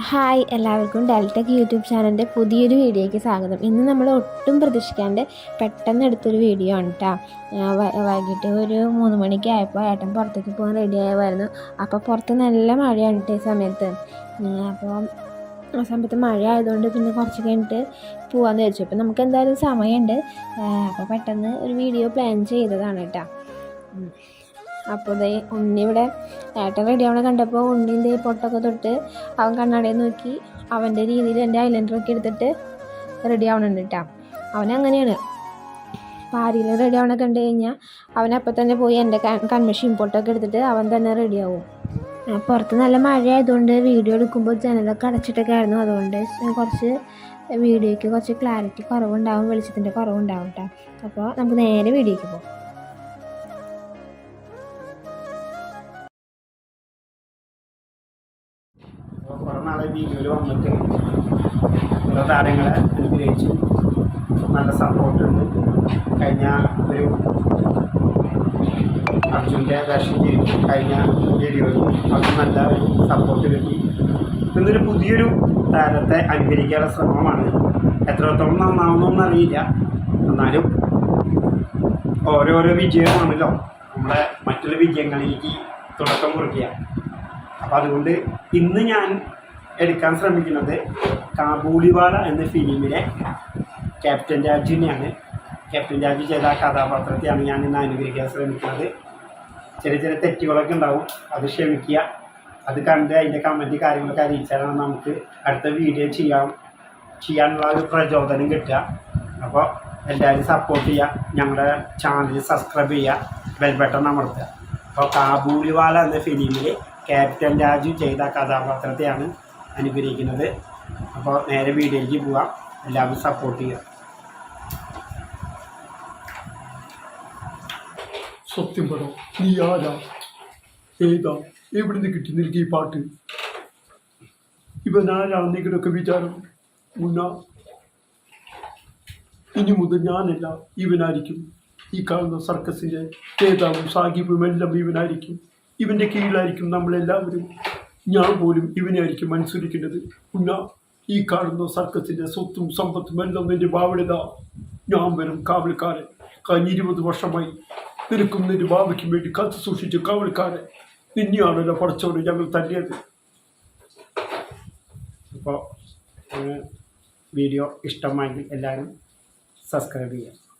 Hi എല്ലാവർക്കും Deltech YouTube ചാനലിന്റെ പുതിയൊരു വീഡിയോയ്ക്ക് സ്വാഗതം. ഇന്ന് നമ്മൾ ഒട്ടും പ്രതീക്ഷിക്കാണ്ട് പെട്ടെന്ന് എടുത്തൊരു വീഡിയോ ആണ് കേട്ടോ വൈകിട്ട് ഒരു മൂന്ന് മണിക്ക് ആയപ്പോൾ ഏട്ടൻ പുറത്തേക്ക് പോകാൻ റെഡി ആയമായിരുന്നു അപ്പോൾ പുറത്ത് നല്ല മഴയാണ് കേട്ടോ ഈ സമയത്ത്. അപ്പോൾ ആ സമയത്ത് മഴ ആയതുകൊണ്ട് പിന്നെ കുറച്ച് കഴിഞ്ഞിട്ട് പോകാമെന്ന് ചോദിച്ചു അപ്പോൾ നമുക്ക് എന്തായാലും സമയമുണ്ട്. അപ്പോൾ പെട്ടെന്ന് ഒരു വീഡിയോ പ്ലാൻ ചെയ്തതാണ് കേട്ടോ അപ്പോൾ ഇതേ ഉണ്ണി ഇവിടെ ഏട്ടൻ റെഡി ആവണ കണ്ടപ്പോൾ ഉണ്ണിന്റെ പൊട്ടൊക്കെ തൊട്ട് അവൻ കണ്ണടയിൽ നോക്കി. അവന്റെ രീതിയിൽ എന്റെ ഐലൻഡറൊക്കെ എടുത്തിട്ട് റെഡി ആവണുണ്ട് കേട്ടോ അവനങ്ങനെയാണ് പാരിയിൽ റെഡി ആവണ കണ്ടു കഴിഞ്ഞാൽ അവനപ്പം തന്നെ പോയി എന്റെ കൺമഷീൻ പൊട്ടൊക്കെ എടുത്തിട്ട് അവൻ തന്നെ റെഡി ആവും. പുറത്ത് നല്ല മഴ ആയതുകൊണ്ട് വീഡിയോ എടുക്കുമ്പോൾ ജനലൊക്കെ അടച്ചിട്ടൊക്കെ ആയിരുന്നു. അതുകൊണ്ട് കുറച്ച് വീഡിയോയ്ക്ക് കുറച്ച് ക്ലാരിറ്റി കുറവുണ്ടാവും വെളിച്ചത്തിന്റെ കുറവുണ്ടാവും കേട്ടോ അപ്പോൾ നമുക്ക് നേരെ വീഡിയോയ്ക്ക് പോകാം. അപ്പോൾ കുറേ നാളെ വീഡിയോയിൽ വന്നിട്ട് കുറേ താരങ്ങളെ അനുഗ്രഹിച്ചു. നല്ല സപ്പോർട്ടുണ്ട് കഴിഞ്ഞ ഒരു അർജുന്റെ വേഷം ചെയ്തു. കഴിഞ്ഞ വീഡിയോയിൽ അത് നല്ല ഒരു സപ്പോർട്ട് കിട്ടി. ഇന്നൊരു പുതിയൊരു താരത്തെ അനുകരിക്കാനുള്ള ശ്രമമാണ്. എത്രത്തോളം നന്നാവുന്നൊന്നും അറിയില്ല എന്നാലും ഓരോരോ വിജയമാണല്ലോ. നമ്മളെ മറ്റുള്ള വിജയങ്ങളിലേക്ക് തുടക്കം കുറിക്കുക. അപ്പം അതുകൊണ്ട് ഇന്ന് ഞാൻ എടുക്കാൻ ശ്രമിക്കുന്നത് കാബൂളിവാള എന്ന ഫിലിമിലെ ക്യാപ്റ്റൻ രാജുവിനെയാണ് ക്യാപ്റ്റൻ രാജു ചെയ്ത ആ കഥാപാത്രത്തെയാണ് ഞാൻ ഇന്ന് അനുകരിക്കാൻ ശ്രമിക്കുന്നത്. ചെറിയ ചെറിയ തെറ്റുകളൊക്കെ ഉണ്ടാവും. അത് ക്ഷമിക്കുക. അത് കണ്ട് അതിന്റെ കമന്റ് കാര്യങ്ങളൊക്കെ അറിയിച്ചാലാണ് നമുക്ക് അടുത്ത വീഡിയോ ചെയ്യാം. ചെയ്യാനുള്ള ഒരു പ്രചോദനം കിട്ടുക. അപ്പോൾ എല്ലാവരും സപ്പോർട്ട് ചെയ്യുക. ഞങ്ങളുടെ ചാനൽ സബ്സ്ക്രൈബ് ചെയ്യുക. ബെൽബട്ടൺ അമർത്തുക. അപ്പോൾ കാബൂളിവാല എന്ന ഫിലിമിൽ ക്യാപ്റ്റൻ രാജു ചെയ്ത കഥാപാത്രത്തെയാണ് അനുഗ്രഹിക്കുന്നത്. അപ്പോൾ നേരെ വീഡിയോയിലേക്ക് പോവാം. എല്ലാവരും സപ്പോർട്ട് ചെയ്യുക. സത്യം പറ നീ ആരാ? ഏതാ? എവിടുന്ന് കിട്ടി നിനക്ക് ഈ പാട്ട്? ഇവൻ ആരാണ് നിങ്ങളുടെയൊക്കെ വിചാരം? മുന്ന? ഇനി മുതൽ ഞാനല്ല ഇവനായിരിക്കും. ഈ കാണുന്ന സർക്കസിന്റെ നേതാവും സാഹിബും എല്ലാം ഇവനായിരിക്കും. ഇവന്റെ കീഴിലായിരിക്കും നമ്മളെല്ലാവരും. ഞാൻ പോലും ഇവനെയായിരിക്കും അനുസരിക്കുന്നത്. ഉന്ന ഈ കാണുന്ന സർക്കസിന്റെ സ്വത്തും സമ്പത്തും എല്ലാം എന്റെ ബാവളിത ഞാൻ വരും കാവൽക്കാരൻ. കഴിഞ്ഞ ഇരുപത് വർഷമായി നിനക്കും നിന്റെ ബാബയ്ക്ക് വേണ്ടി കാത്തു സൂക്ഷിച്ചു കാവൽക്കാരൻ. നിന്നെയാണല്ലോ പഠിച്ചോട് ഞങ്ങൾ തല്ലിയത്. അപ്പോൾ വീഡിയോ ഇഷ്ടമായെങ്കിൽ എല്ലാവരും സബ്സ്ക്രൈബ് ചെയ്യുക.